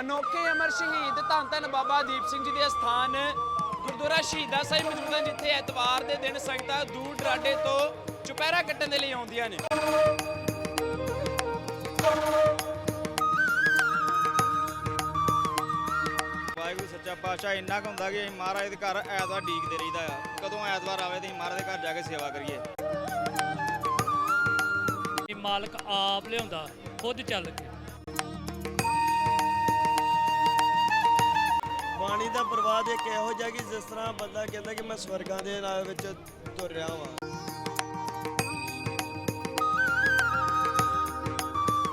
ਅਨੋਖੇ ਅਮਰ ਸ਼ਹੀਦ ਧੰਨ ਧੰਨ ਬਾਬਾ ਦੀਪ ਸਿੰਘ ਜੀ ਦੇ ਅਸਥਾਨ ਗੁਰਦੁਆਰਾ ਸ਼ਹੀਦਾਂ ਸਾਹਿਬ ਮੌਜੂਦ ਹਨ ਜਿੱਥੇ ਐਤਵਾਰ ਦੇ ਦਿਨ ਸੰਗਤਾਂ ਦੂਰ ਦਰਾਡੇ ਤੋਂ ਚੁਪਹਿਰਾ ਕੱਟਣ ਦੇ ਲਈ ਆਉਂਦੀਆਂ ਨੇ। ਵਾਹਿਗੁਰੂ ਸੱਚਾ ਪਾਤਸ਼ਾਹ ਇੰਨਾ ਕੁ ਹੁੰਦਾ ਕਿ ਅਸੀਂ ਮਹਾਰਾਜ ਦੇ ਘਰ ਐਤਵਾਰ ਡੀਕਦੇ ਰਹੀਦਾ ਆ। ਕਦੋਂ ਐਤਵਾਰ ਆਵੇ ਤੇ ਅਸੀਂ ਮਹਾਰਾਜ ਦੇ ਘਰ ਜਾ ਕੇ ਸੇਵਾ ਕਰੀਏ। ਇਹ ਮਾਲਕ ਆਪ ਲਿਆਉਂਦਾ ਖੁਦ ਚੱਲ ਕੇ। ਪਾਣੀ ਦਾ ਪ੍ਰਵਾਦ ਇੱਕ ਇਹੋ ਜਿਹਾ ਕਿ ਜਿਸ ਤਰ੍ਹਾਂ ਬੰਦਾ ਕਹਿੰਦਾ ਕਿ ਮੈਂ ਸਵਰਗਾਂ ਦੇ ਨਾਲ ਵਿੱਚ ਤੁਰ ਰਿਹਾ ਹਾਂ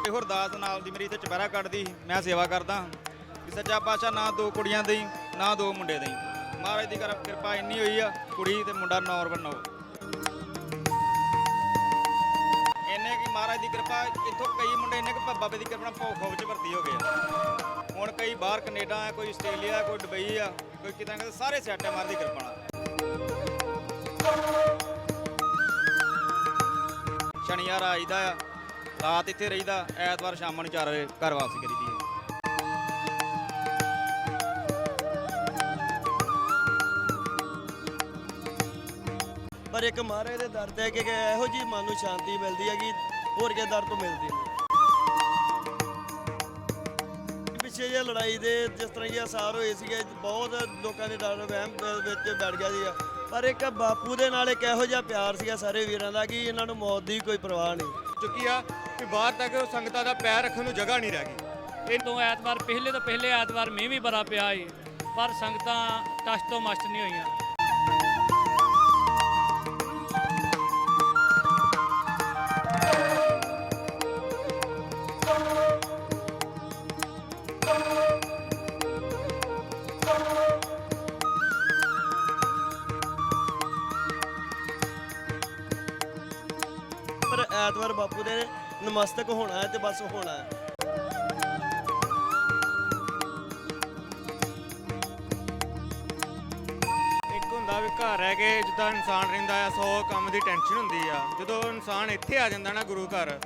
ਇਹ ਅਰਦਾਸ ਨਾਲ ਦੀ ਮੇਰੀ ਤੇ ਚੁਪਹਿਰਾ ਕੱਢਦੀ, ਮੈਂ ਸੇਵਾ ਕਰਦਾ ਕਿ ਸੱਚਾ ਪਾਤਸ਼ਾਹ ਨਾ ਦੋ ਕੁੜੀਆਂ ਦੀ ਨਾ ਦੋ ਮੁੰਡੇ ਦੀ ਮਹਾਰਾਜ ਦੀ ਕਰ- ਕਿਰਪਾ ਇੰਨੀ ਹੋਈ ਆ, ਕੁੜੀ ਤੇ ਮੁੰਡਾ ਨੌਰ ਬਣਾਓ ਇੰਨੇ ਕਿ ਮਹਾਰਾਜ ਦੀ ਕਿਰਪਾ, ਇੱਥੋਂ ਕਈ ਮੁੰਡੇ ਇੰਨੇ ਕਿ ਬਾਬੇ ਦੀ ਕਿਰਪਾ ਨਾਲ ਭੌ ਖੋਬ ਚ ਭਰਤੀ ਹੋ ਗਏ ਆ। ਹੁਣ ਕਈ ਬਾਹਰ ਕੈਨੇਡਾ ਆ ਕੋਈ ਆਸਟ੍ਰੇਲੀਆ ਆ, ਕੋਈ ਦੁਬਈ ਆ ਕੋਈ ਕਿਤੇ ਨਾ ਕਿਤੇ ਸਾਰੇ ਸੈੱਟ ਆ ਮਾਰਦੀ ਕਿਰਪਾ ਨਾਲ। ਸ਼ਨੀਵਾਰ ਆਈਦਾ ਆ ਰਾਤ ਇੱਥੇ ਰਹੀਦਾ ਐਤਵਾਰ ਸ਼ਾਮ ਨੂੰ 4 ਵਜੇ ਘਰ ਵਾਪਸੀ ਕਰੀਦੀ ਹੈ ਪਰ ਇੱਕ ਮਹਾਰਾਜ ਦੇ ਦਰ ਤੇ ਕਿ ਇਹੋ ਜੀ ਮਨ ਨੂੰ ਸ਼ਾਂਤੀ ਮਿਲਦੀ ਹੈ ਕਿ ਹੋਰ ਕੇ ਦਰ ਤੋਂ ਮਿਲਦੀ ਨਹੀਂ ਪਿੱਛੇ ਜੇ ਲੜਾਈ ਦੇ ਜਿਸ ਤਰ੍ਹਾਂ ਇਹ ਅਸਾਰ ਹੋਏ ਸੀਗੇ ਬਹੁਤ ਲੋਕਾਂ ਦੇ ਡਰ ਵਹਿਮ ਵਿੱਚ ਬੈਠ ਗਿਆ ਸੀਗਾ। ਪਰ ਇੱਕ ਬਾਪੂ ਦੇ ਨਾਲ ਇੱਕ ਇਹੋ ਜਿਹਾ ਪਿਆਰ ਸੀਗਾ ਸਾਰੇ ਵੀਰਾਂ ਦਾ ਕਿ ਇਹਨਾਂ ਨੂੰ ਮੌਤ ਦੀ ਕੋਈ ਪਰਵਾਹ ਨਹੀਂ। ਚੁੱਕੀ ਆ ਕਿ ਬਾਹਰ ਤੱਕ ਸੰਗਤਾਂ ਦਾ ਪੈਰ ਰੱਖਣ ਨੂੰ ਜਗ੍ਹਾ ਨਹੀਂ ਰਹਿ ਗਈ। ਇਹ ਤੋਂ ਐਤਵਾਰ ਪਹਿਲੇ ਤੋਂ ਪਹਿਲੇ ਐਤਵਾਰ ਮੀਂਹ ਵੀ ਬੜਾ ਪਿਆ ਏ ਪਰ ਸੰਗਤਾਂ ਟਸ ਤੋਂ ਮਸਤ ਨਹੀਂ ਹੋਈਆਂ। ਪਰ ਐਤਵਾਰ ਬਾਪੂ ਦੇ ਨਮਸਤਕ ਹੋਣਾ ਹੈ ਤੇ ਬਸ ਹੋਣਾ ਹੈ। ਇੱਕ ਹੁੰਦਾ ਵੀ ਘਰ ਰਹਿ ਕੇ ਜਿੱਦਾਂ ਇਨਸਾਨ ਰਹਿੰਦਾ ਆ 100 ਕੰਮ ਦੀ ਟੈਨਸ਼ਨ ਹੁੰਦੀ ਆ। ਜਦੋਂ ਇਨਸਾਨ ਇੱਥੇ ਆ ਜਾਂਦਾ ਨਾ ਗੁਰੂ ਘਰ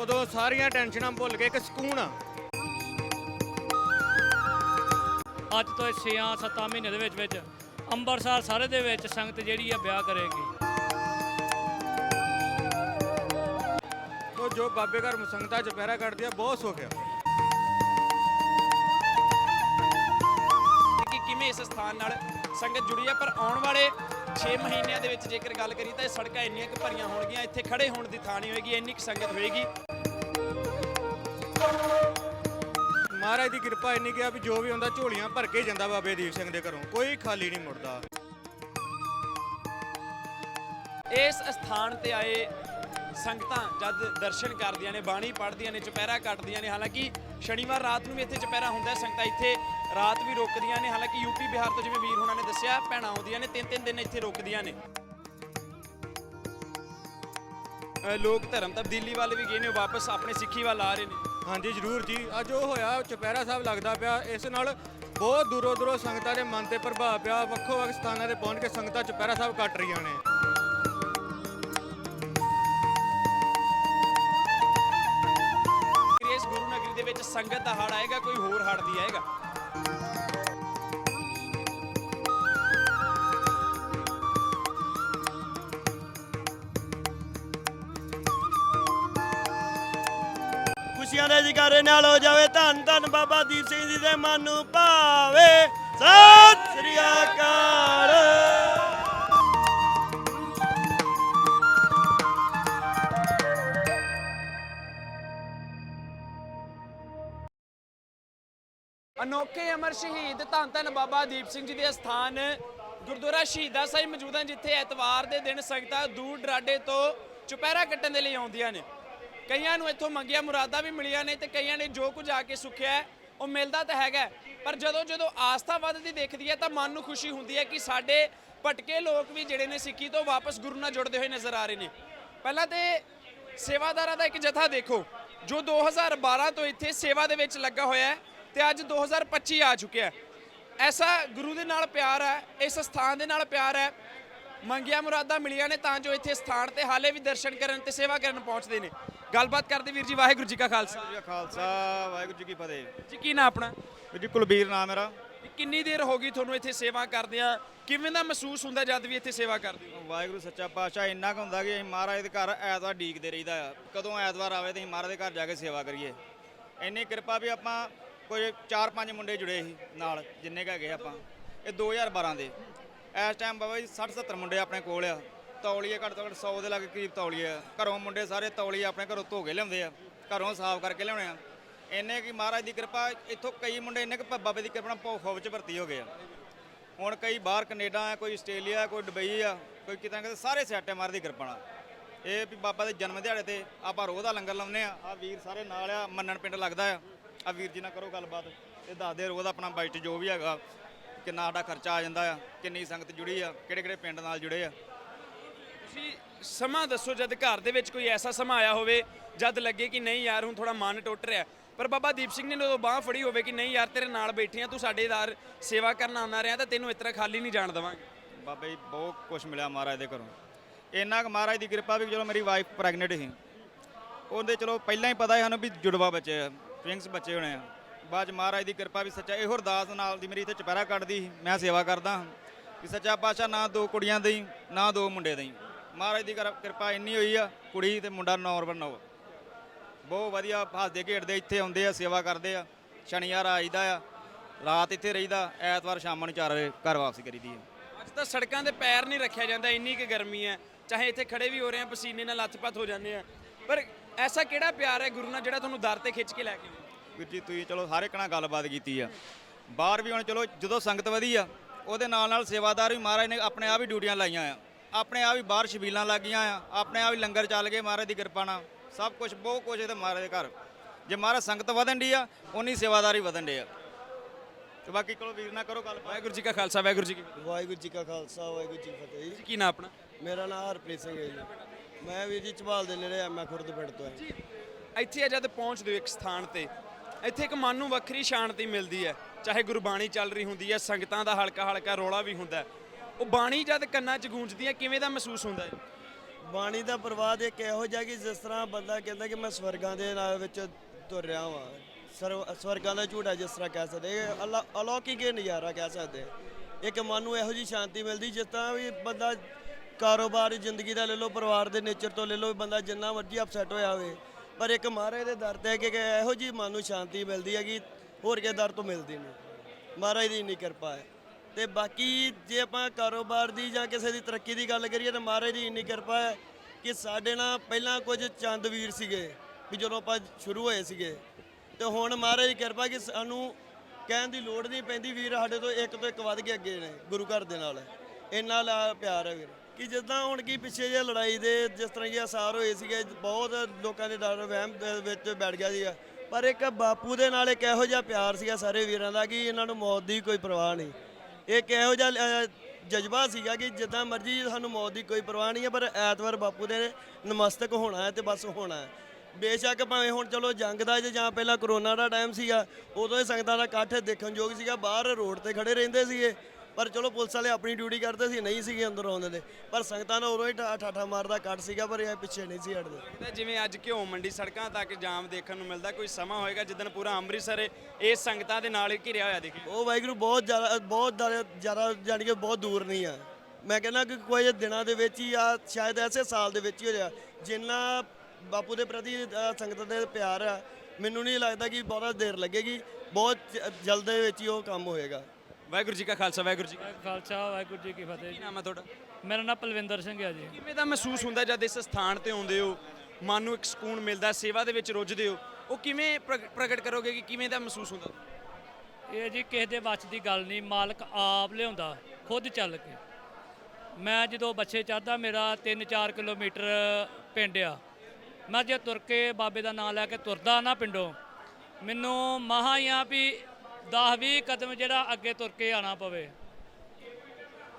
ਉਦੋਂ ਸਾਰੀਆਂ ਟੈਨਸ਼ਨਾਂ ਭੁੱਲ ਕੇ ਇੱਕ ਸਕੂਨ ਆ। ਅੱਜ ਤੋਂ 6-7 ਮਹੀਨੇ ਦੇ ਵਿੱਚ ਵਿੱਚ ਅੰਮ੍ਰਿਤਸਰ ਸਾਰੇ ਦੇ ਵਿੱਚ ਸੰਗਤ ਜਿਹੜੀ ਆ ਵਿਆਹ ਕਰੇਗੀ। ਜੋ ਬਾਬੇ ਘਰ ਸੰਗਤਾਂ ਚੁਪਹਿਰਾ ਕੱਢਦੀ ਆ ਬਹੁਤ ਸੁੱਖ ਆ। ਕਿ ਕਿਵੇਂ ਇਸ ਸਥਾਨ ਨਾਲ ਸੰਗਤ ਜੁੜੀ ਹੈ ਪਰ ਆਉਣ ਵਾਲੇ 6 ਮਹੀਨਿਆਂ ਦੇ ਵਿੱਚ ਜੇਕਰ ਗੱਲ ਕਰੀ ਤਾਂ ਇਹ ਸੜਕਾਂ ਇੰਨੀਆਂ ਕੁ ਭਰੀਆਂ ਹੋਣਗੀਆਂ ਇੱਥੇ ਖੜੇ ਹੋਣ ਦੀ ਥਾਂ ਨਹੀਂ ਹੋਏਗੀ ਇੰਨੀ ਕੁ ਸੰਗਤ ਹੋਏਗੀ। ਮਹਾਰਾਜ ਦੀ ਕਿਰਪਾ ਇੰਨੀ ਕਿ ਆ ਵੀ ਜੋ ਵੀ ਹੁੰਦਾ ਝੋਲੀਆਂ ਭਰ ਕੇ ਜਾਂਦਾ ਬਾਬੇ ਦੀਪ ਸਿੰਘ ਦੇ ਘਰੋਂ ਕੋਈ ਖਾਲੀ ਨਹੀਂ ਮੁੜਦਾ। ਇਸ ਸਥਾਨ ਤੇ ਆਏ ਸੰਗਤਾਂ ਜਦ ਦਰਸ਼ਨ ਕਰਦੀਆਂ ਨੇ, ਬਾਣੀ ਪੜ੍ਹਦੀਆਂ ਨੇ, ਚੁਪਹਿਰਾ ਕੱਟਦੀਆਂ ਨੇ, ਹਾਲਾਂਕਿ ਸ਼ਨੀਵਾਰ ਰਾਤ ਨੂੰ ਵੀ ਇੱਥੇ ਚੁਪਹਿਰਾ ਹੁੰਦਾ ਸੰਗਤਾਂ ਇੱਥੇ ਰਾਤ ਵੀ ਰੁਕਦੀਆਂ ਨੇ, ਹਾਲਾਂਕਿ ਯੂਪੀ ਬਿਹਾਰ ਤੋਂ ਜਿਵੇਂ ਵੀਰ ਹੋਣਾ ਨੇ ਦੱਸਿਆ, ਭੈਣਾਂ ਆਉਂਦੀਆਂ ਨੇ ਤਿੰਨ ਤਿੰਨ ਦਿਨ ਇੱਥੇ ਰੁਕਦੀਆਂ ਨੇ। ਲੋਕ ਧਰਮ ਤਬਦੀਲੀ ਵੱਲ ਵੀ ਗਏ ਨੇ ਵਾਪਸ ਆਪਣੇ ਸਿੱਖੀ ਵੱਲ ਆ ਰਹੇ ਨੇ। ਹਾਂਜੀ, ਜ਼ਰੂਰ ਜੀ। ਅੱਜ ਉਹ ਹੋਇਆ, ਚੁਪਹਿਰਾ ਸਾਹਿਬ ਲੱਗਦਾ ਪਿਆ, ਇਸ ਨਾਲ ਬਹੁਤ ਦੂਰੋਂ ਦੂਰੋਂ ਸੰਗਤਾਂ ਦੇ ਮਨ ਤੇ ਪ੍ਰਭਾਵ ਪਿਆ ਵੱਖੋ ਵੱਖ ਸਥਾਨਾਂ ਤੇ ਪਹੁੰਚ ਕੇ ਸੰਗਤਾਂ ਚੁਪਹਿਰਾ ਸਾਹਿਬ ਕੱਟ ਰਹੀਆਂ ਨੇ। ਸੰਗਤ ਦਾ ਹੜ ਆਏਗਾ, ਕੋਈ ਹੋਰ ਹੜ ਦੀ ਆਏਗਾ। ਖੁਸ਼ੀਆਂ ਦੇ ਜਕਾਰੇ ਨਾਲ ਹੋ ਜਾਵੇ ਧੰਨ ਧੰਨ ਬਾਬਾ ਦੀਪ ਸਿੰਘ ਜੀ ਦੇ ਮਨ ਨੂੰ ਭਾਵੇ। ਸਤਿ ਸ੍ਰੀ ਅਕਾਲ। ਅਨੋਖੇ ਅਮਰ ਸ਼ਹੀਦ ਧੰਨ ਧੰਨ ਬਾਬਾ ਦੀਪ ਸਿੰਘ ਜੀ ਦੇ ਅਸਥਾਨ ਗੁਰਦੁਆਰਾ ਸ਼ਹੀਦਾਂ ਸਾਹਿਬ ਮੌਜੂਦ ਹਨ, ਜਿੱਥੇ ਐਤਵਾਰ ਦੇ ਦਿਨ ਸੰਗਤਾਂ ਦੂਰ ਦਰਾਡੇ ਤੋਂ ਚੁਪਹਿਰਾ ਕੱਟਣ ਦੇ ਲਈ ਆਉਂਦੀਆਂ ਨੇ। ਕਈਆਂ ਨੂੰ ਇੱਥੋਂ ਮੰਗੀਆਂ ਮੁਰਾਦਾਂ ਵੀ ਮਿਲੀਆਂ ਨੇ ਤੇ ਕਈਆਂ ਨੇ ਜੋ ਕੁਝ ਆ ਕੇ ਸੁਖਿਆ ਉਹ ਮਿਲਦਾ ਤਾਂ ਹੈਗਾ ਪਰ ਜਦੋਂ ਜਦੋਂ ਆਸਥਾ ਵੱਧਦੀ ਦੇਖਦੀ ਹੈ ਤਾਂ ਮਨ ਨੂੰ ਖੁਸ਼ੀ ਹੁੰਦੀ ਹੈ ਕਿ ਸਾਡੇ ਭਟਕੇ ਲੋਕ ਵੀ ਜਿਹੜੇ ਨੇ ਸਿੱਖੀ ਤੋਂ ਵਾਪਸ ਗੁਰੂ ਨਾਲ ਜੁੜਦੇ ਹੋਏ ਨਜ਼ਰ ਆ ਰਹੇ ਨੇ। ਪਹਿਲਾਂ ਤੇ ਸੇਵਾਦਾਰਾਂ ਦਾ ਇੱਕ ਜਥਾ ਦੇਖੋ, ਜੋ 2012 ਤੋਂ ਇੱਥੇ ਸੇਵਾ ਦੇ ਵਿੱਚ ਲੱਗਾ ਹੋਇਆ ਹੈ ਤੇ ਅੱਜ 2025 ਆ ਚੁੱਕਿਆ ਐਸਾ ਗੁਰੂ ਦੇ ਨਾਲ ਪਿਆਰ ਹੈ ਇਸ ਸਥਾਨ ਦੇ ਨਾਲ ਪਿਆਰ ਹੈ। ਮੰਗੀਆਂ ਮੁਰਾਦਾਂ ਮਿਲੀਆਂ ਨੇ ਤਾਂ ਜੋ ਇੱਥੇ ਸਥਾਨ ਤੇ ਹਾਲੇ ਵੀ ਦਰਸ਼ਨ ਕਰਨ ਤੇ ਸੇਵਾ ਕਰਨ ਪਹੁੰਚਦੇ ਨੇ। ਗੱਲਬਾਤ ਕਰਦੇ ਵੀਰ ਜੀ ਵਾਹਿਗੁਰੂ ਜੀ ਕਾ ਖਾਲਸਾ। ਜੀ ਕਾ ਖਾਲਸਾ ਵਾਹਿਗੁਰੂ ਜੀ ਕੀ ਫਤਿਹ। ਜੀ ਕੀ ਨਾਂ ਆਪਣਾ? ਵੀਰ ਜੀ ਕੁਲਬੀਰ ਨਾਮ ਮੇਰਾ। ਕਿੰਨੀ ਦੇਰ ਹੋ ਗਈ ਤੁਹਾਨੂੰ ਇੱਥੇ ਸੇਵਾ ਕਰਦਿਆਂ? ਕਿਵੇਂ ਦਾ ਮਹਿਸੂਸ ਹੁੰਦਾ ਜਦ ਵੀ ਇੱਥੇ ਸੇਵਾ ਕਰਦੇ ਹੋ? ਵਾਹਿਗੁਰੂ ਸੱਚਾ ਪਾਤਸ਼ਾਹ ਇੰਨਾ ਕੁ ਹੁੰਦਾ ਕਿ ਅਸੀਂ ਮਹਾਰਾਜ ਦੇ ਘਰ ਐਤਵਾਰ ਡੀਕਦੇ ਰਹੀਦਾ ਆ। ਕਦੋਂ ਐਤਵਾਰ ਆਵੇ ਤੇ ਅਸੀਂ ਮਹਾਰਾਜ ਦੇ ਘਰ ਜਾ ਕੇ ਸੇਵਾ ਕਰੀਏ। ਇੰਨੀ ਕਿਰਪਾ ਵੀ ਆਪਾਂ ਕੋਈ 4-5 ਮੁੰਡੇ ਜੁੜੇ ਸੀ ਨਾਲ, ਜਿੰਨੇ ਕੁ ਹੈਗੇ ਆਪਾਂ। ਇਹ 2012 ਦੇ। ਇਸ ਟਾਈਮ ਬਾਬਾ ਜੀ 60-70 ਮੁੰਡੇ ਆਪਣੇ ਕੋਲ ਆ। ਤੌਲੀਏ ਘੱਟ ਤੋਂ ਘੱਟ 100 ਦੇ ਲਾਗੇ ਕਰੀਬ ਤੌਲੀਏ ਆ। ਘਰੋਂ ਮੁੰਡੇ ਸਾਰੇ ਤੌਲੀਏ ਆਪਣੇ ਘਰੋਂ ਧੋ ਕੇ ਲਿਆਉਂਦੇ ਆ। ਘਰੋਂ ਸਾਫ਼ ਕਰਕੇ ਲਿਆਉਣੇ ਆ। ਇੰਨੇ ਕਿ ਮਹਾਰਾਜ ਦੀ ਕਿਰਪਾ, ਇੱਥੋਂ ਕਈ ਮੁੰਡੇ ਇੰਨੇ ਕੁ ਬਾਬੇ ਦੀ ਕਿਰਪਾ ਨਾਲ ਭੋ- 'ਚ ਭਰਤੀ ਹੋ ਗਏ ਆ। ਹੁਣ ਕਈ ਬਾਹਰ ਕੈਨੇਡਾ ਆ, ਕੋਈ ਆਸਟ੍ਰੇਲੀਆ ਕੋਈ ਦੁਬਈ ਆ, ਕੋਈ ਕਿਤੇ ਨਾ ਕਿਤੇ ਸਾਰੇ ਸੈੱਟ ਆ ਮਹਾਰਾਜ ਦੀ ਕਿਰਪਾ ਨਾਲ। ਇਹ ਵੀ ਬਾਬਾ ਦੇ ਜਨਮ ਦਿਹਾੜੇ ਤੇ ਆਪਾਂ ਰੋਹ ਦਾ ਲੰਗਰ ਲਾਉਂਦੇ ਆ। ਆ ਵੀਰ ਸਾਰੇ ਨਾਲ ਆ, ਮੰਨਣ ਪਿੰਡ ਲੱਗਦਾ ਆ। ਆ ਵੀਰ ਜੀ ਨਾਲ ਕਰੋ ਗੱਲਬਾਤ ਇਹ ਦੱਸਦੇ ਦਾ ਆਪਣਾ ਬਜਟ ਜੋ ਵੀ ਹੈਗਾ ਕਿੰਨਾ ਸਾਡਾ ਖਰਚਾ ਆ ਜਾਂਦਾ ਆ ਕਿੰਨੀ ਸੰਗਤ ਜੁੜੀ ਆ ਕਿਹੜੇ ਕਿਹੜੇ ਪਿੰਡ ਨਾਲ ਜੁੜੇ ਆ। ਤੁਸੀਂ ਸਮਾਂ ਦੱਸੋ ਜਦ ਘਰ ਦੇ ਵਿੱਚ ਕੋਈ ਐਸਾ ਸਮਾਂ ਆਇਆ ਹੋਵੇ ਜਦ ਲੱਗੇ ਕਿ ਨਹੀਂ ਯਾਰ ਹੁਣ ਥੋੜਾ ਮਨ ਟੁੱਟ ਰਿਹਾ। ਪਰ ਬਾਬਾ ਦੀਪ ਸਿੰਘ ਨੇ ਜਦੋਂ ਬਾਹ ਫੜੀ ਹੋਵੇ ਕਿ ਨਹੀਂ ਯਾਰ ਤੇਰੇ ਨਾਲ ਬੈਠੇ ਆ ਤੂੰ ਸਾਡੇ ਦਾਰ ਸੇਵਾ ਕਰਨ ਆਉਂਦਾ ਰਿਹਾ ਤਾਂ ਤੈਨੂੰ ਇਸ ਤਰ੍ਹਾਂ ਖਾਲੀ ਨਹੀਂ ਜਾਣ ਦੇਵਾਂਗੇ। ਬਾਬਾ ਜੀ ਬਹੁਤ ਕੁਝ ਮਿਲਿਆ ਮਹਾਰਾਜ ਦੇ ਘਰੋਂ। ਇੰਨਾ ਕੁ ਮਹਾਰਾਜ ਦੀ ਕਿਰਪਾ ਵੀ ਚਲੋ ਮੇਰੀ ਵਾਈਫ ਪ੍ਰੈਗਨੈਂਟ ਸੀ। ਉਹਦੇ ਚਲੋ ਪਹਿਲਾਂ ਹੀ ਪਤਾ ਸੀ ਸਾਨੂੰ ਵੀ ਜੁੜਵਾ ਬੱਚੇ ਆ ਟਵਿੰਗਸ ਬੱਚੇ ਹੋਣੇ ਆ। ਬਾਅਦ ਚ ਮਹਾਰਾਜ ਦੀ ਕਿਰਪਾ ਵੀ ਸੱਚਾ ਇਹੋ ਅਰਦਾਸ ਨਾਲ ਦੀ ਮੇਰੀ ਇੱਥੇ ਚਪਹਿਰਾ ਕੱਢਦੀ ਸੀ, ਮੈਂ ਸੇਵਾ ਕਰਦਾ ਹਾਂ ਕਿ ਸੱਚਾ ਪਾਤਸ਼ਾਹ ਨਾ ਦੋ ਕੁੜੀਆਂ ਦੇਈ ਨਾ ਦੋ ਮੁੰਡੇ ਦੇਈ। ਮਹਾਰਾਜ ਦੀ ਕਿਰ- ਕਿਰਪਾ ਇੰਨੀ ਹੋਈ ਆ ਕੁੜੀ ਤੇ ਮੁੰਡਾ ਨੌਰਮਲ ਨੌ ਬਹੁਤ ਵਧੀਆ ਹੱਸਦੇ ਖੇਡਦੇ ਇੱਥੇ ਆਉਂਦੇ ਆ ਸੇਵਾ ਕਰਦੇ ਆ। ਸ਼ਨੀਵਾਰ ਆਈਦਾ ਆ ਰਾਤ ਇੱਥੇ ਰਹੀਦਾ ਐਤਵਾਰ ਸ਼ਾਮ ਨੂੰ 4 ਵਜੇ ਘਰ ਵਾਪਸੀ ਕਰੀਦੀ ਆ। ਅੱਜ ਤਾਂ ਸੜਕਾਂ ਤੇ ਪੈਰ ਨਹੀਂ ਰੱਖਿਆ ਜਾਂਦਾ ਇੰਨੀ ਕੁ ਗਰਮੀ ਹੈ। ਚਾਹੇ ਇੱਥੇ ਖੜੇ ਵੀ ਹੋ ਰਹੇ ਆ ਪਸੀਨੇ ਨਾਲ ਲੱਥ-ਪੱਥ ਹੋ ਜਾਂਦੇ ਆ। ਪਰ ਐਸਾ ਕਿਹੜਾ ਪਿਆਰ ਹੈ ਗੁਰੂ ਨਾਲ ਜਿਹੜਾ ਤੁਹਾਨੂੰ ਦਰ ਤੇ ਖਿੱਚ ਕੇ ਲੈ ਕੇ ਆਉਂਦਾ? ਵੀਰ ਜੀ ਤੁਸੀਂ ਚਲੋ ਹਰ ਇੱਕ ਨਾਲ ਗੱਲਬਾਤ ਕੀਤੀ ਆ। ਬਾਹਰ ਵੀ ਹੁਣ ਚਲੋ ਜਦੋਂ ਸੰਗਤ ਵਧੀ ਆ ਉਹਦੇ ਨਾਲ ਨਾਲ ਸੇਵਾਦਾਰ ਵੀ ਮਹਾਰਾਜ ਨੇ ਆਪਣੇ ਆਪ ਹੀ ਡਿਊਟੀਆਂ ਲਾਈਆਂ ਆ। ਆਪਣੇ ਆਪ ਹੀ ਬਾਹਰ ਛਬੀਲਾਂ ਲੱਗੀਆਂ ਆ ਆਪਣੇ ਆਪ ਹੀ ਲੰਗਰ ਚੱਲ ਗਏ ਮਹਾਰਾਜ ਦੀ ਕਿਰਪਾ ਨਾਲ। ਸਭ ਕੁਝ ਬਹੁਤ ਕੁਝ ਇਹਦੇ ਮਹਾਰਾਜ ਦੇ ਘਰ। ਜੇ ਮਹਾਰਾਜ ਸੰਗਤ ਵਧਣ ਦੀ ਆ ਉਨੀ ਸੇਵਾਦਾਰੀ ਵਧਣ ਦੇ ਆ। ਤੇ ਬਾਕੀ ਚਲੋ ਵੀਰ ਨਾਲ ਕਰੋ ਗੱਲ ਵਾਹਿਗੁਰੂ ਜੀ ਕਾ ਖਾਲਸਾ ਵਾਹਿਗੁਰੂ ਜੀ ਕੀ ਫਤਿਹ। ਵਾਹਿਗੁਰੂ ਜੀ ਕਾ ਖਾਲਸਾ ਵਾਹਿਗੁਰੂ ਜੀ ਕੀ ਫਤਿਹ ਜੀ। ਕੀ ਨਾਂ ਆਪਣਾ? ਮੇਰਾ ਨਾਮ ਹਰਪ੍ਰੀਤ ਸਿੰਘ ਹੈ ਜੀ। ਮੈਂ ਵੀਰ ਜੀ ਝਬਾਲ ਦੇ ਨੇੜੇ ਐਮਾ ਖੁਰਦ ਪਿੰਡ ਤੋਂ ਹਾਂ ਇੱਥੇ ਜਦ ਪਹੁੰਚਦੇ ਹੋ ਇੱਕ ਸਥਾਨ ਤੇ। ਇੱਥੇ ਇੱਕ ਮਨ ਨੂੰ ਵੱਖਰੀ ਸ਼ਾਂਤੀ ਮਿਲਦੀ ਹੈ। ਚਾਹੇ ਗੁਰਬਾਣੀ ਚੱਲ ਰਹੀ ਹੁੰਦੀ ਹੈ ਸੰਗਤਾਂ ਦਾ ਹਲਕਾ ਹਲਕਾ ਰੋਲਾ ਵੀ ਹੁੰਦਾ ਹੈ। ਉਹ ਬਾਣੀ ਜਦ ਕੰਨਾਂ 'ਚ ਗੂੰਜਦੀ ਹੈ ਕਿਵੇਂ ਦਾ ਮਹਿਸੂਸ ਹੁੰਦਾ ਹੈ? ਬਾਣੀ ਦਾ ਪ੍ਰਵਾਦ ਇੱਕ ਇਹੋ ਜਿਹਾ ਕਿ ਜਿਸ ਤਰ੍ਹਾਂ ਬੰਦਾ ਕਹਿੰਦਾ ਕਿ ਮੈਂ ਸਵਰਗਾਂ ਦੇ ਨਾਲ ਵਿੱਚ ਤੁਰ ਰਿਹਾ ਹਾਂ ਸਰਵ- ਸਵਰਗਾਂ ਦਾ ਝੂਟਾ ਜਿਸ ਤਰ੍ਹਾਂ ਕਹਿ ਸਕਦੇ ਇਹ ਅਲੌ- ਅਲੌਕਿਕ ਨਜ਼ਾਰਾ ਕਹਿ ਸਕਦੇ ਇੱਕ ਮਨ ਨੂੰ ਇਹੋ ਜੀ ਸ਼ਾਂਤੀ ਮਿਲਦੀ ਜਿਸ ਤਰ੍ਹਾਂ ਵੀ ਬੰਦਾ ਕਾਰੋਬਾਰ ਜ਼ਿੰਦਗੀ ਦਾ ਲੈ ਲਓ, ਪਰਿਵਾਰ ਦੇ ਨੇਚਰ ਤੋਂ ਲੈ ਲਓ ਬੰਦਾ ਜਿੰਨਾ ਮਰਜ਼ੀ ਅਪਸੈਟ ਹੋਇਆ ਹੋਵੇ। ਪਰ ਇੱਕ ਮਹਾਰਾਜ ਦੇ ਦਰ ਤੇ ਕਿ ਕਿ ਇਹੋ ਜੀ ਮਨ ਨੂੰ ਸ਼ਾਂਤੀ ਮਿਲਦੀ ਹੈ ਕਿ ਹੋਰ ਕਿਸੇ ਦਰ ਤੋਂ ਮਿਲਦੀ ਨਹੀਂ। ਮਹਾਰਾਜ ਦੀ ਇੰਨੀ ਕਿਰਪਾ ਹੈ। ਤੇ ਬਾਕੀ ਜੇ ਆਪਾਂ ਕਾਰੋਬਾਰ ਦੀ ਜਾਂ ਕਿਸੇ ਦੀ ਤਰੱਕੀ ਦੀ ਗੱਲ ਕਰੀਏ, ਤਾਂ ਮਹਾਰਾਜ ਦੀ ਇੰਨੀ ਕਿਰਪਾ ਹੈ ਕਿ ਸਾਡੇ ਨਾਲ ਪਹਿਲਾਂ ਕੁਝ ਚੰਦ ਵੀਰ ਸੀਗੇ, ਵੀ ਜਦੋਂ ਆਪਾਂ ਸ਼ੁਰੂ ਹੋਏ ਸੀਗੇ। ਤੇ ਹੁਣ ਮਹਾਰਾਜ ਦੀ ਕਿਰਪਾ ਕਿ ਸਾਨੂੰ ਕਹਿਣ ਦੀ ਲੋੜ ਨਹੀਂ ਪੈਂਦੀ, ਵੀਰ ਸਾਡੇ ਤੋਂ ਇੱਕ ਤੋਂ ਇੱਕ ਵੱਧ ਕੇ ਅੱਗੇ ਨੇ, ਗੁਰੂ ਘਰ ਦੇ ਨਾਲ। ਇੰਨਾ ਲਾ ਪਿਆਰ ਹੈ ਵੀਰ। ਕਿ ਜਿੱਦਾਂ ਹੁਣ ਕੀ ਪਿੱਛੇ ਜੇ ਲੜਾਈ ਦੇ ਜਿਸ ਤਰ੍ਹਾਂ ਇਹ ਅਸਾਰ ਹੋਏ ਸੀਗੇ ਬਹੁਤ ਲੋਕਾਂ ਦੇ ਡਰ ਵਹਿਮ ਦੇ ਵਿੱਚ ਬੈਠ ਗਿਆ ਸੀਗਾ। ਪਰ ਇੱਕ ਬਾਪੂ ਦੇ ਨਾਲ ਇੱਕ ਇਹੋ ਜਿਹਾ ਪਿਆਰ ਸੀਗਾ ਸਾਰੇ ਵੀਰਾਂ ਦਾ ਕਿ ਇਹਨਾਂ ਨੂੰ ਮੌਤ ਦੀ ਕੋਈ ਪਰਵਾਹ ਨਹੀਂ। ਇਹ ਕਿਹੋ ਜਿਹਾ ਅ, ਜਜ਼ਬਾ ਸੀਗਾ ਕਿ ਜਿੱਦਾਂ ਮਰਜ਼ੀ ਸਾਨੂੰ ਮੌਤ ਦੀ ਕੋਈ ਪਰਵਾਹ ਨਹੀਂ ਹੈ ਪਰ ਐਤਵਾਰ ਬਾਪੂ ਦੇ ਨਮਸਤਕ ਹੋਣਾ ਹੈ ਤੇ ਬਸ ਹੋਣਾ ਹੈ। ਬੇਸ਼ੱਕ ਭਾਵੇਂ ਹੁਣ ਚਲੋ ਜੰਗ ਦਾ ਜੇ ਜਾਂ ਪਹਿਲਾਂ ਕਰੋਨਾ ਦਾ ਟਾਈਮ ਸੀਗਾ ਉਦੋਂ ਹੀ ਸੰਗਤਾਂ ਦਾ ਇਕੱਠ ਦੇਖਣਯੋਗ ਸੀਗਾ ਬਾਹਰ ਰੋਡ ਤੇ ਖੜੇ ਰਹਿੰਦੇ ਸੀਗੇ। ਪਰ ਚਲੋ ਪੁਲਿਸ ਵਾਲੇ ਆਪਣੀ ਡਿਊਟੀ ਕਰਦੇ ਸੀ ਨਹੀਂ ਸੀਗੇ ਅੰਦਰ ਆਉਂਦੇ ਨੇ ਪਰ ਸੰਗਤਾਂ ਨੂੰ ਉਦੋਂ ਹੀ ਠਾ- ਠਾਠਾ ਮਾਰਦਾ ਕੱਟ ਸੀਗਾ ਪਰ ਇਹ ਪਿੱਛੇ ਨਹੀਂ ਸੀ ਹਟਦੇ। ਲੱਗਦਾ ਜਿਵੇਂ ਅੱਜ ਘਿਓ ਮੰਡੀ ਸੜਕਾਂ ਤੱਕ ਜਾਮ ਦੇਖਣ ਨੂੰ ਮਿਲਦਾ ਕੋਈ ਸਮਾਂ ਹੋਏਗਾ ਜਿੱਦਣ ਪੂਰਾ ਅੰਮ੍ਰਿਤਸਰ ਇਸ ਸੰਗਤਾਂ ਦੇ ਨਾਲ ਹੀ ਘਿਰਿਆ ਹੋਇਆ ਦੇਖੇ ਉਹ ਵਾਹਿਗੁਰੂ ਬਹੁਤ ਜ਼ਿਆਦਾ ਬਹੁਤ ਜ਼ਿਆਦਾ- ਜ਼ਿਆਦਾ ਜਾਣੀ ਕਿ ਬਹੁਤ ਦੂਰ ਨਹੀਂ ਆ। ਮੈਂ ਕਹਿੰਦਾ ਕਿ ਕੁਝ ਦਿਨਾਂ ਦੇ ਵਿੱਚ ਹੀ ਆ ਸ਼ਾਇਦ ਐਸੇ ਸਾਲ ਦੇ ਵਿੱਚ ਹੀ ਹੋ ਜਾ ਜਿੰਨਾ ਬਾਪੂ ਦੇ ਪ੍ਰਤੀ ਅ, ਸੰਗਤ ਦੇ ਪਿਆਰ ਆ ਮੈਨੂੰ ਨਹੀਂ ਲੱਗਦਾ ਕਿ ਬਹੁਤਾ ਦੇਰ ਲੱਗੇਗੀ। ਬਹੁਤ ਜ- ਜਲਦ ਦੇ ਵਿੱਚ ਹੀ ਉਹ ਕੰਮ ਹੋਏਗਾ। ਵਾਹਿਗੁਰੂ ਜੀ ਕਾ ਖਾਲਸਾ ਵਾਹਿਗੁਰੂ ਜੀ ਕੀ ਵਾਹਿਗੁਰੂ ਖਾਲਸਾ ਵਾਹਿਗੁਰੂ ਜੀ ਕੀ ਫਤਿਹ ਕੀ ਨਾਮ ਹੈ ਤੁਹਾਡਾ? ਮੇਰਾ ਨਾਮ ਪਲਵਿੰਦਰ ਸਿੰਘ ਹੈ ਜੀ। ਕਿਵੇਂ ਦਾ ਮਹਿਸੂਸ ਹੁੰਦਾ ਜਦ ਇਸ ਸਥਾਨ ਤੇ ਆਉਂਦੇ ਹੋ? ਮਨ ਨੂੰ ਇੱਕ ਸਕੂਨ ਮਿਲਦਾ ਸੇਵਾ ਦੇ ਵਿੱਚ ਰੁੱਝਦੇ ਹੋ। ਉਹ ਕਿਵੇਂ ਪ੍ਰਗ- ਪ੍ਰਗਟ ਕਰੋਗੇ ਕਿ ਕਿਵੇਂ ਦਾ ਮਹਿਸੂਸ ਹੁੰਦਾ? ਇਹ ਜੀ ਕਿਸੇ ਦੇ ਵੱਸ ਦੀ ਗੱਲ ਨਹੀਂ ਮਾਲਕ ਆਪ ਲਿਆਉਂਦਾ ਖੁਦ ਚੱਲ ਕੇ। ਮੈਂ ਜਦੋਂ ਬੱਚੇ ਚੜਦਾ ਮੇਰਾ 3-4 ਕਿਲੋਮੀਟਰ ਪਿੰਡ ਆ। ਮੈਂ ਜੇ ਤੁਰ ਕੇ ਬਾਬੇ ਦਾ ਨਾਮ ਲੈ ਕੇ ਤੁਰਦਾ ਨਾ ਪਿੰਡੋਂ ਮੈਨੂੰ ਮਹਾਂ ਹੀ ਆ ਵੀ 10-20 ਕਦਮ ਜਿਹੜਾ ਅੱਗੇ ਤੁਰ ਕੇ ਆਣਾ ਪਵੇ।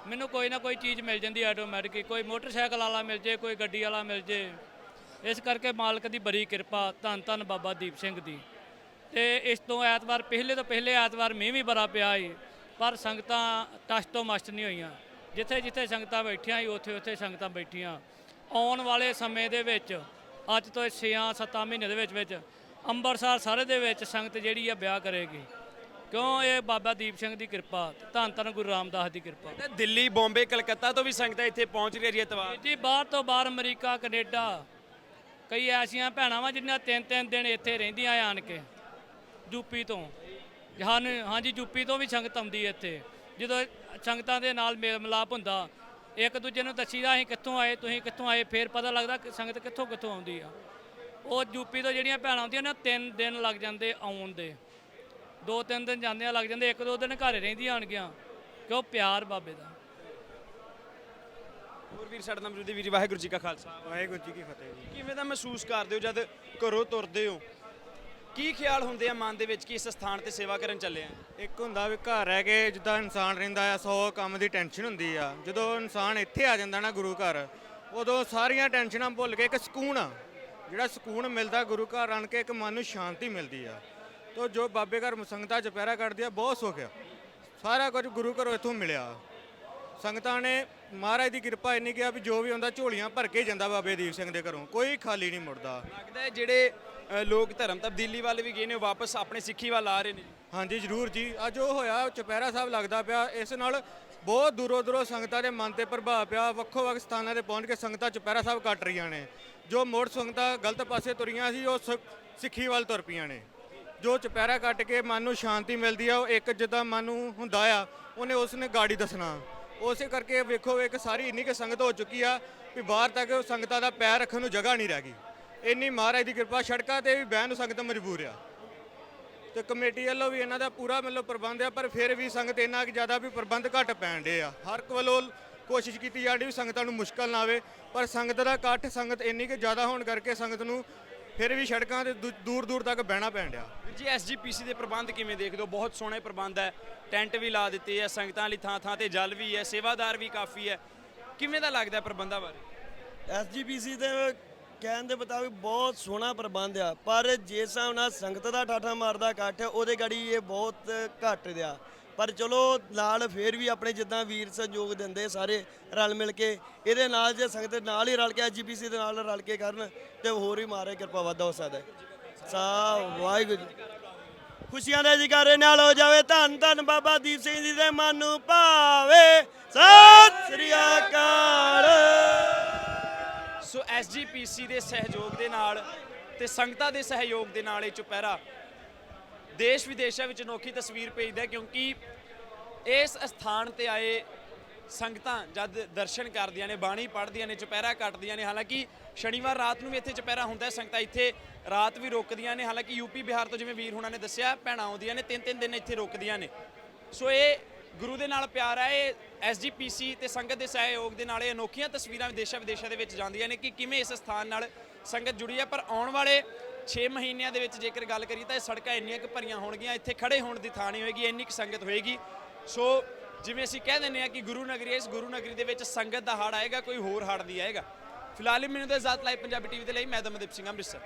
ਮੈਨੂੰ ਕੋਈ ਨਾ ਕੋਈ ਚੀਜ਼ ਮਿਲ ਜਾਂਦੀ ਆਟੋਮੈਟਿਕ ਕੋਈ ਮੋਟਰਸਾਈਕਲ ਵਾਲਾ ਮਿਲ ਜੇ, ਕੋਈ ਗੱਡੀ ਵਾਲਾ ਮਿਲ ਜੇ। ਇਸ ਕਰਕੇ ਮਾਲਕ ਦੀ ਬੜੀ ਕਿਰਪਾ। ਧੰਨ ਧੰਨ ਬਾਬਾ ਦੀਪ ਸਿੰਘ ਦੀ। ਤੇ ਇਸ ਤੋਂ ਐਤਵਾਰ, ਪਹਿਲੇ ਤੋਂ ਪਹਿਲੇ ਐਤਵਾਰ ਮੀਂਹ ਵੀ ਬੜਾ ਪਿਆ ਸੀ। ਪਰ ਸੰਗਤਾਂ ਟਸ ਤੋਂ ਮਸਤ ਨਹੀਂ ਹੋਈਆਂ। ਜਿੱਥੇ ਜਿੱਥੇ ਸੰਗਤਾਂ ਬੈਠੀਆਂ ਸੀ, ਉੱਥੇ ਉੱਥੇ ਸੰਗਤਾਂ ਬੈਠੀਆਂ। ਆਉਣ ਵਾਲੇ ਸਮੇਂ ਦੇ ਵਿੱਚ, ਅੱਜ ਤੋਂ 6-7 ਮਹੀਨੇ ਦੇ ਵਿੱਚ ਵਿੱਚ ਅੰਮ੍ਰਿਤਸਰ ਸਾਰੇ ਦੇ ਵਿੱਚ ਸੰਗਤ ਜਿਹੜੀ ਆ ਵਿਆਹ ਕਰੇਗੀ। ਕਿਉਂ ਇਹ ਬਾਬਾ ਦੀਪ ਸਿੰਘ ਦੀ ਕਿਰਪਾ? ਧੰਨ ਧੰਨ ਗੁਰੂ ਰਾਮਦਾਸ ਦੀ ਕਿਰਪਾ। ਤੇ ਦਿੱਲੀ ਬੰਬੇ ਕਲਕੱਤਾ ਤੋਂ ਵੀ ਸੰਗਤਾਂ ਇੱਥੇ ਪਹੁੰਚ ਰਹੀਆਂ ਜੀ ਐਤਵਾਰ। ਜੀ ਬਾਹਰ ਤੋਂ ਬਾਹਰ ਅਮਰੀਕਾ ਕੈਨੇਡਾ ਕਈ ਐਸੀਆਂ ਭੈਣਾਂ ਵਾ ਜਿਨ੍ਹਾਂ ਤਿੰਨ ਤਿੰਨ ਦਿਨ ਇੱਥੇ ਰਹਿੰਦੀਆਂ ਆਣ ਕੇ ਯੂਪੀ ਤੋਂ। ਹਨ ਹਾਂਜੀ ਯੂਪੀ ਤੋਂ ਵੀ ਸੰਗਤ ਆਉਂਦੀ ਹੈ ਇੱਥੇ। ਜਦੋਂ ਸੰਗਤਾਂ ਦੇ ਨਾਲ ਮੇਲ ਮਿਲਾਪ ਹੁੰਦਾ ਇੱਕ ਦੂਜੇ ਨੂੰ ਦੱਸੀਦਾ ਅਸੀਂ ਕਿੱਥੋਂ ਆਏ? ਤੁਸੀਂ ਕਿੱਥੋਂ ਆਏ? ਫੇਰ ਪਤਾ ਲੱਗਦਾ ਕਿ ਸੰਗਤ ਕਿੱਥੋਂ ਕਿੱਥੋਂ ਆਉਂਦੀ ਆ। ਉਹ ਯੂਪੀ ਤੋਂ ਜਿਹੜੀਆਂ ਭੈਣਾਂ ਆਉਂਦੀਆਂ ਨੇ ਤਿੰਨ ਦਿਨ ਲੱਗ ਜਾਂਦੇ ਆਉਣ ਦੇ। ਦੋ ਤਿੰਨ ਦਿਨ ਜਾਂਦਿਆਂ ਲੱਗ ਜਾਂਦੇ ਇੱਕ ਦੋ ਦਿਨ ਘਰੇ ਰਹਿੰਦੀਆਂ ਆਣਗੀਆਂ ਕਿਉਂ? ਪਿਆਰ ਬਾਬੇ ਦਾ। ਹੋਰ ਵੀਰ ਸਾਡੇ ਨਾਲ ਮੌਜੂਦ ਵੀਰ ਜੀ ਵਾਹਿਗੁਰੂ ਜੀ ਕਾ ਖਾਲਸਾ। ਵਾਹਿਗੁਰੂ ਜੀ ਕੀ ਫਤਿਹ ਜੀ। ਕਿਵੇਂ ਦਾ ਮਹਿਸੂਸ ਕਰਦੇ ਹੋ ਜਦ ਘਰੋਂ ਤੁਰਦੇ ਹੋ? ਕੀ ਖਿਆਲ ਹੁੰਦੇ ਆ ਮਨ ਦੇ ਵਿੱਚ ਕਿ ਇਸ ਸਥਾਨ ਤੇ ਸੇਵਾ ਕਰਨ ਚੱਲੇ ਆ? ਇੱਕ ਹੁੰਦਾ ਵੀ ਘਰ ਰਹਿ ਕੇ ਜਿੱਦਾਂ ਇਨਸਾਨ ਰਹਿੰਦਾ ਆ 100 ਕੰਮ ਦੀ ਟੈਨਸ਼ਨ ਹੁੰਦੀ ਆ। ਜਦੋਂ ਇਨਸਾਨ ਇੱਥੇ ਆ ਜਾਂਦਾ ਨਾ ਗੁਰੂ ਘਰ ਉਦੋਂ ਸਾਰੀਆਂ ਟੈਨਸ਼ਨਾਂ ਭੁੱਲ ਕੇ ਇੱਕ ਸਕੂਨ ਆ। ਜਿਹੜਾ ਸਕੂਨ ਮਿਲਦਾ ਗੁਰੂ ਘਰ ਆਣ ਕੇ ਇੱਕ ਮਨ ਨੂੰ ਸ਼ਾਂਤੀ ਮਿਲਦੀ ਆ। ਤੋ ਜੋ ਬਾਬੇ ਘਰ ਸੰਗਤਾਂ ਚੁਪਹਿਰਾ ਕੱਢਦੀ ਆ ਬਹੁਤ ਸੁੱਖ ਆ। ਸਾਰਾ ਕੁਝ ਗੁਰੂ ਘਰੋਂ ਇੱਥੋਂ ਮਿਲਿਆ। ਸੰਗਤਾਂ ਨੇ ਮਹਾਰਾਜ ਦੀ ਕਿਰਪਾ ਇੰਨੀ ਕਿ ਆ ਵੀ ਜੋ ਵੀ ਹੁੰਦਾ ਝੋਲੀਆਂ ਭਰ ਕੇ ਜਾਂਦਾ ਬਾਬੇ ਦੀਪ ਸਿੰਘ ਦੇ ਘਰੋਂ। ਕੋਈ ਖਾਲੀ ਨਹੀਂ ਮੁੜਦਾ। ਲੱਗਦਾ ਹੈ ਜਿਹੜੇ ਅ, ਲੋਕ ਧਰਮ ਤਬਦੀਲੀ ਵੱਲ ਵੀ ਗਏ ਨੇ ਉਹ ਵਾਪਸ ਆਪਣੇ ਸਿੱਖੀ ਵੱਲ ਆ ਰਹੇ ਨੇ। ਹਾਂਜੀ ਜ਼ਰੂਰ ਜੀ। ਅੱਜ ਉਹ ਹੋਇਆ ਚੁਪਹਿਰਾ ਸਾਹਿਬ ਲੱਗਦਾ ਪਿਆ। ਇਸ ਨਾਲ ਬਹੁਤ ਦੂਰੋਂ ਦੂਰੋਂ ਸੰਗਤਾਂ ਦੇ ਮਨ ਤੇ ਪ੍ਰਭਾਵ ਪਿਆ। ਵੱਖੋ ਵੱਖ ਸਥਾਨਾਂ ਤੇ ਪਹੁੰਚ ਕੇ ਸੰਗਤਾਂ ਚੁਪਹਿਰਾ ਸਾਹਿਬ ਕੱਟ ਰਹੀਆਂ ਨੇ। ਜੋ ਮੋੜ ਸੰਗਤਾਂ ਗਲਤ ਪਾਸੇ ਤੁਰੀਆਂ ਸੀ ਉਹ ਸਿ- ਸਿੱਖੀ ਵੱਲ ਤੁਰ ਪਈਆਂ ਨੇ। ਜੋ ਚੁਪਹਿਰਾ ਕੱਟ ਕੇ ਮਨ ਨੂੰ ਸ਼ਾਂਤੀ ਮਿਲਦੀ ਆ, ਉਹ ਇੱਕ ਜਿੱਦਾਂ ਮਨ ਨੂੰ ਹੁੰਦਾ ਆ, ਉਹਨੇ ਉਸ ਨੇ ਗਾੜੀ ਦੱਸਣਾ। ਉਸੇ ਕਰਕੇ ਵੇਖੋ, ਇੱਕ ਸਾਰੀ ਇੰਨੀ ਕਿ ਸੰਗਤ ਹੋ ਚੁੱਕੀ ਆ ਵੀ ਬਾਹਰ ਤੱਕ ਸੰਗਤਾਂ ਦਾ ਪੈਰ ਰੱਖਣ ਨੂੰ ਜਗ੍ਹਾ ਨਹੀਂ ਰਹਿ ਗਈ। ਇੰਨੀ ਮਹਾਰਾਜ ਦੀ ਕਿਰਪਾ, ਸੜਕਾਂ ਤੇ ਵੀ ਬਹਿਣ ਨੂੰ ਸੰਗਤ ਮਜਬੂਰ ਆ। ਤੇ ਕਮੇਟੀ ਵੱਲੋਂ ਵੀ ਇਹਨਾਂ ਦਾ ਪੂਰਾ ਮਤਲਬ ਪ੍ਰਬੰਧ ਆ, ਪਰ ਫਿਰ ਵੀ ਸੰਗਤ ਇੰਨਾ ਕਿ ਜ਼ਿਆਦਾ ਵੀ ਪ੍ਰਬੰਧ ਘੱਟ ਪੈਣ ਡੇ ਆ। ਹਰ ਇੱਕ ਵੱਲੋਂ ਕੋਸ਼ਿਸ਼ ਕੀਤੀ ਜਾਂਦੀ ਵੀ ਸੰਗਤਾਂ ਨੂੰ ਮੁਸ਼ਕਲ ਨਾ ਆਵੇ, ਪਰ ਸੰਗਤ ਦਾ ਇਕੱਠ, ਸੰਗਤ ਇੰਨੀ ਕਿ ਜ਼ਿਆਦਾ ਹੋਣ ਕਰਕੇ ਸੰਗਤ ਨੂੰ ਫਿਰ ਵੀ ਸੜਕਾਂ ਤੇ ਦੂਰ ਦੂਰ ਤੱਕ ਬਹਿਣਾ ਪੈਣ ਡਿਆ। ਵੀਰ ਜੀ ਐਸਜੀਪੀਸੀ ਦੇ ਪ੍ਰਬੰਧ ਕਿਵੇਂ ਦੇਖਦੇ ਹੋ? ਬਹੁਤ ਸੋਹਣੇ ਪ੍ਰਬੰਧ ਹੈ। ਟੈਂਟ ਵੀ ਲਾ ਦਿੱਤੇ ਆ ਸੰਗਤਾਂ ਲਈ ਥਾਂ ਥਾਂ ਤੇ ਜਲ ਵੀ ਹੈ ਸੇਵਾਦਾਰ ਵੀ ਕਾਫੀ ਹੈ। ਕਿਵੇਂ ਦਾ ਲੱਗਦਾ ਹੈ ਪ੍ਰਬੰਧਾਂ ਬਾਰੇ? ਐਸਜੀਪੀਸੀ ਦੇ ਕਹਿਣ ਦੇ ਮੁਤਾਬਿਕ ਬਹੁਤ ਸੋਹਣਾ ਪ੍ਰਬੰਧ ਆ ਪਰ ਜਿਸ ਹਿਸਾਬ ਨਾਲ ਸੰਗਤ ਦਾ ਠਾਠਾ ਮਾਰਦਾ ਇਕੱਠ ਉਹਦੇ ਗੜੀ ਇਹ ਬਹੁਤ ਘੱਟ ਦਿਆ ਪਰ ਚਲੋ ਨਾਲ ਫੇਰ ਵੀ ਆਪਣੇ ਜਿੱਦਾਂ ਵੀਰ ਸਹਿਯੋਗ ਦਿੰਦੇ ਸਾਰੇ ਰਲ ਮਿਲ ਕੇ, ਇਹਦੇ ਨਾਲ ਜੇ ਸੰਗਤ ਨਾਲ ਹੀ ਰਲ ਕੇ ਐਸਜੀਪੀਸੀ ਦੇ ਨਾਲ ਰਲ ਕੇ ਕਰਨ ਤੇ ਹੋਰ ਵੀ ਮਾਰੇ ਕਿਰਪਾ ਵਾਧਾ ਹੋ ਸਕਦਾ ਹੈ। ਸਾ ਵਾਹਿਗੁਰੂ ਖੁਸ਼ੀਆਂ ਦੇ ਜਗਾਰੇ ਨਾਲ ਹੋ ਜਾਵੇ ਧੰਨ ਧੰਨ ਬਾਬਾ ਦੀਪ ਸਿੰਘ ਜੀ ਦੇ ਮਨ ਨੂੰ ਭਾਵੇ। ਸਤਿ ਸ੍ਰੀ ਅਕਾਲ। ਸੋ ਐਸਜੀਪੀਸੀ ਦੇ ਸਹਿਯੋਗ ਦੇ ਨਾਲ ਤੇ ਸੰਗਤਾਂ ਦੇ ਸਹਿਯੋਗ ਦੇ ਨਾਲ ਇਹ ਚੁਪਹਿਰਾ ਦੇਸ਼ ਵਿਦੇਸ਼ਾਂ ਵਿੱਚ ਅਨੋਖੀ ਤਸਵੀਰ ਭੇਜਦਾ ਕਿਉਂਕਿ ਇਸ ਸਥਾਨ ਤੇ ਆਏ ਸੰਗਤਾਂ ਜਦ ਦਰਸ਼ਨ ਕਰਦੀਆਂ ਨੇ, ਬਾਣੀ ਪੜ੍ਹਦੀਆਂ ਨੇ, ਚੁਪਹਿਰਾ ਕੱਟਦੀਆਂ ਨੇ, ਹਾਲਾਂਕਿ ਸ਼ਨੀਵਾਰ ਰਾਤ ਨੂੰ ਵੀ ਇੱਥੇ ਚੁਪਹਿਰਾ ਹੁੰਦਾ ਹੈ, ਸੰਗਤਾਂ ਇੱਥੇ ਰਾਤ ਵੀ ਰੁਕਦੀਆਂ ਨੇ, ਹਾਲਾਂਕਿ ਯੂਪੀ ਬਿਹਾਰ ਤੋਂ ਜਿਵੇਂ ਵੀਰ ਹੁਣਾਂ ਨੇ ਦੱਸਿਆ, ਭੈਣਾਂ ਆਉਂਦੀਆਂ ਨੇ ਤਿੰਨ ਤਿੰਨ ਦਿਨ ਇੱਥੇ ਰੁਕਦੀਆਂ ਨੇ। ਸੋ ਇਹ ਗੁਰੂ ਦੇ ਨਾਲ ਪਿਆਰ ਹੈ ਇਹ ਐਸਜੀਪੀਸੀ ਤੇ ਸੰਗਤ ਦੇ ਸਹਿਯੋਗ ਦੇ ਨਾਲ ਇਹ ਅਨੋਖੀਆਂ ਤਸਵੀਰਾਂ ਵਿਦੇਸ਼ਾਂ ਵਿਦੇਸ਼ਾਂ ਦੇ ਵਿੱਚ ਜਾਂਦੀਆਂ ਨੇ ਕਿ ਕਿਵੇਂ ਇਸ ਸਥਾਨ ਨਾਲ ਸੰਗਤ ਜੁੜੀ ਹੈ ਪਰ ਆਉਣ ਵਾਲੇ 6 ਮਹੀਨਿਆਂ ਦੇ ਵਿੱਚ ਜੇਕਰ ਗੱਲ ਕਰੀਏ ਤਾਂ ਇਹ ਸੜਕਾਂ ਇੰਨੀਆਂ ਕੁ ਭਰੀਆਂ ਹੋਣਗੀਆਂ, ਇੱਥੇ ਖੜੇ ਹੋਣ ਦੀ ਥਾਂ ਨਹੀਂ ਹੋਏਗੀ, ਇੰਨੀ ਕੁ ਸੰਗਤ ਹੋਏਗੀ। ਸੋ ਜਿਵੇਂ ਅਸੀਂ ਕਹਿ ਦਿੰਦੇ ਆ ਕਿ ਗੁਰੂ ਨਗਰੀ ਹੈ, ਇਸ ਗੁਰੂ ਨਗਰੀ ਦੇ ਵਿੱਚ ਸੰਗਤ ਦਾ ਹੜ ਆਏਗਾ, ਕੋਈ ਹੋਰ ਹੜ ਨਹੀਂ ਆਏਗਾ। ਫਿਲਹਾਲ ਹੀ ਮੈਨੂੰ ਤਾਂ ਇਜਾਜ਼ਤ ਲਾਈਵ ਪੰਜਾਬੀ ਟੀਵੀ ਦੇ ਲਈ, ਮੈਂ ਦਮਦੀਪ ਸਿੰਘ, ਅੰਮ੍ਰਿਤਸਰ।